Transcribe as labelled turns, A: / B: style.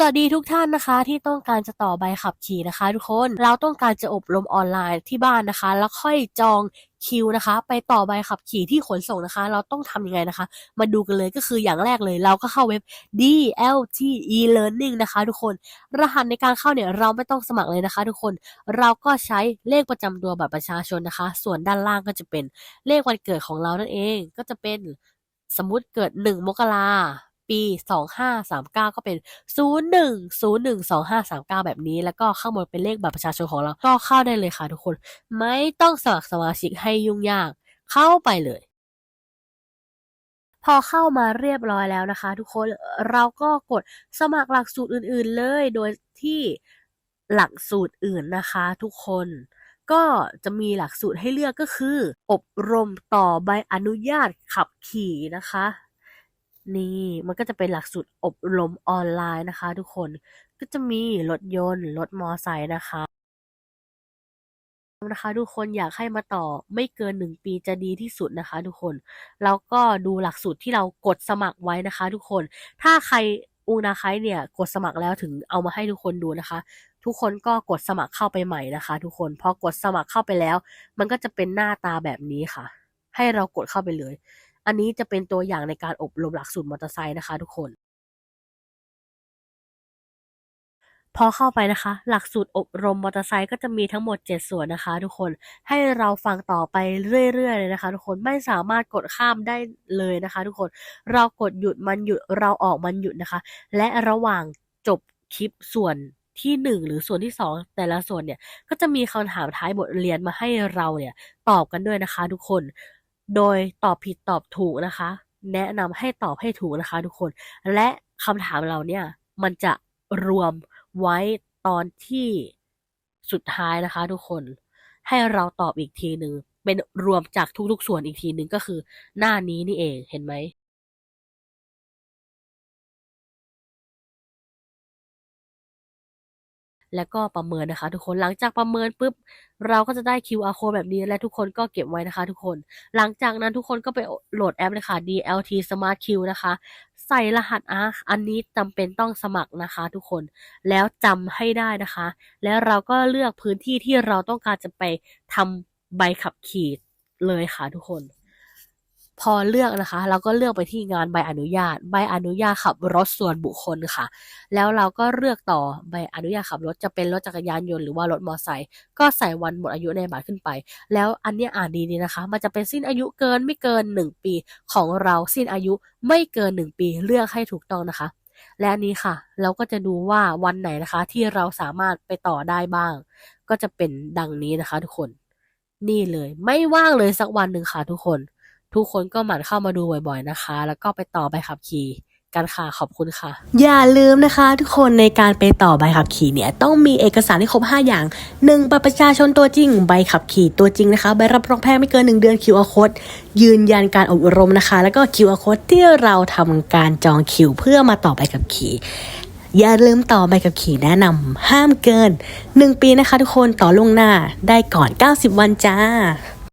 A: สวัสดีทุกท่านนะคะ ที่ต้องการจะต่อใบขับขี่นะคะ ทุกคนเราต้องการจะอบรมออนไลน์ที่บ้านนะคะ แล้วค่อยจองคิวนะคะ ไปต่อใบขับขี่ที่ขนส่งนะคะ เราต้องทำยังไงนะคะ มาดูกันเลยก็คืออย่างแรกเลย เราก็เข้าเว็บ DLT e-learning นะคะ ทุกคน รหัสในการเข้าเนี่ยเราไม่ต้องสมัครเลยนะคะ ทุกคนเราก็ใช้เลขประจำตัวบัตรประชาชนนะคะ ส่วนด้านล่างก็จะเป็นเลขวันเกิดของเรานั่นเอง ก็จะเป็นสมมุติเกิด 1 มกรา ปี 2539 ก็เป็น 01012539 แบบนี้ แล้วก็ข้างบนเป็นเลขบัตรประชาชนของเรา ก็เข้าได้เลยค่ะทุกคน ไม่ต้องสมัครสมาชิกให้ยุ่งยาก เข้าไปเลยพอเข้ามาเรียบร้อยแล้วนะคะ ทุกคนเราก็กดสมัครหลักสูตรอื่น ๆ เลย โดยที่หลักสูตรอื่นนะคะ ทุกคนก็จะมีหลักสูตรให้เลือกก็คือ อบรมต่อใบอนุญาตขับขี่นะคะ นี่มันก็จะเป็นหลักสูตรอบรมออนไลน์นะคะ ทุกคนก็จะมีรถยนต์รถมอไซค์นะคะนะคะทุกคนอยากให้มาต่อไม่เกิน1ปีจะดีที่สุดนะคะ ทุกคนแล้วก็ดูหลักสูตรที่เรากดสมัครไว้นะคะ ทุกคน ถ้าใครอูนาไคเนี่ยกดสมัครแล้วถึงเอามาให้ทุกคนดูนะคะ ทุกคนก็กดสมัครเข้าไปใหม่นะคะ ทุกคนพอกดสมัครเข้าไปแล้ว มันก็จะเป็นหน้าตาแบบนี้ค่ะ ให้เรากดเข้าไปเลย อันนี้จะเป็นตัวอย่างในการอบรมหลักสูตรมอเตอร์ไซค์นะคะทุกคน พอเข้าไปนะคะ หลักสูตรอบรมมอเตอร์ไซค์ก็จะมีทั้งหมด 7 ส่วนนะคะ ทุกคนให้เราฟังต่อไปเรื่อยๆเลยนะคะ ทุกคนไม่สามารถกดข้ามได้เลยนะคะ ทุกคนเรากดหยุดมันหยุดเราออกมันหยุดนะคะ และระหว่างจบคลิปส่วนที่ 1 หรือส่วนที่ 2 แต่ละส่วนเนี่ยก็จะมีคำถามท้ายบทเรียนมาให้เราเนี่ยตอบกันด้วยนะคะ ทุกคน โดยตอบผิดตอบถูกนะคะ แนะนำให้ตอบให้ถูกนะคะทุกคน และคำถามเราเนี่ยมันจะรวมไว้ตอนที่สุดท้ายนะคะทุกคน ให้เราตอบอีกทีหนึ่งเป็นรวมจากทุกๆส่วนอีกทีหนึ่งก็คือ หน้านี้นี่เองเห็นไหม แล้วก็ประเมินนะคะ ทุกคนหลังจากประเมินปุ๊บเราก็จะได้ QR code แบบนี้ และทุกคนก็เก็บไว้นะคะ ทุกคน หลังจากนั้นทุกคนก็ไปโหลดแอปเลยค่ะ DLT Smart Q นะคะ ใส่รหัส ARC อันนี้จำเป็นต้องสมัครนะคะ ทุกคนแล้วจำให้ได้นะคะ แล้วเราก็เลือกพื้นที่ที่เราต้องการจะไปทำใบขับขี่เลยค่ะทุกคน พอเลือกนะคะ เราก็เลือกไปที่งานใบอนุญาต ใบอนุญาตขับรถส่วนบุคคลค่ะ แล้วเราก็เลือกต่อใบอนุญาตขับรถจะเป็นรถจักรยานยนต์หรือว่ารถมอไซค์ก็ใส่วันหมดอายุในบัตรขึ้นไป แล้วอันนี้อ่านดีๆนะคะ มันจะเป็นสิ้นอายุเกินไม่เกิน 1 ปีของเราสิ้นอายุไม่เกิน 1 ปีเลือกให้ถูกต้องนะคะ และนนี้ค่ะ เราก็จะดูว่าวันไหนนะคะ ที่เราสามารถไปต่อได้บ้าง ก็จะเป็นดังนี้นะคะ ทุกคน นี่เลยไม่ว่างเลยสักวันหนึ่งค่ะทุกคน ทุกคนก็หมั่นเข้ามาดูบ่อยๆนะคะ แล้วก็ไปต่อใบขับขี่กันค่ะขอบคุณค่ะ อย่าลืมนะคะ ทุกคนในการไปต่อใบขับขี่เนี่ยต้องมีเอกสารให้ครบ 5 อย่าง 1. บัตรประชาชนตัวจริง ใบขับขี่ตัวจริงนะคะ ใบรับรองแพทย์ไม่เกิน 1 เดือน QR code ยืนยันการอบรมนะคะ แล้วก็ QR code ที่เราทำการจองคิวเพื่อมาต่อใบขับขี่อย่าลืมต่อใบขับขี่แนะนำห้ามเกิน 1 ปีนะคะ ทุกคนต่อล่วงหน้าได้ก่อน 90 วันจ้า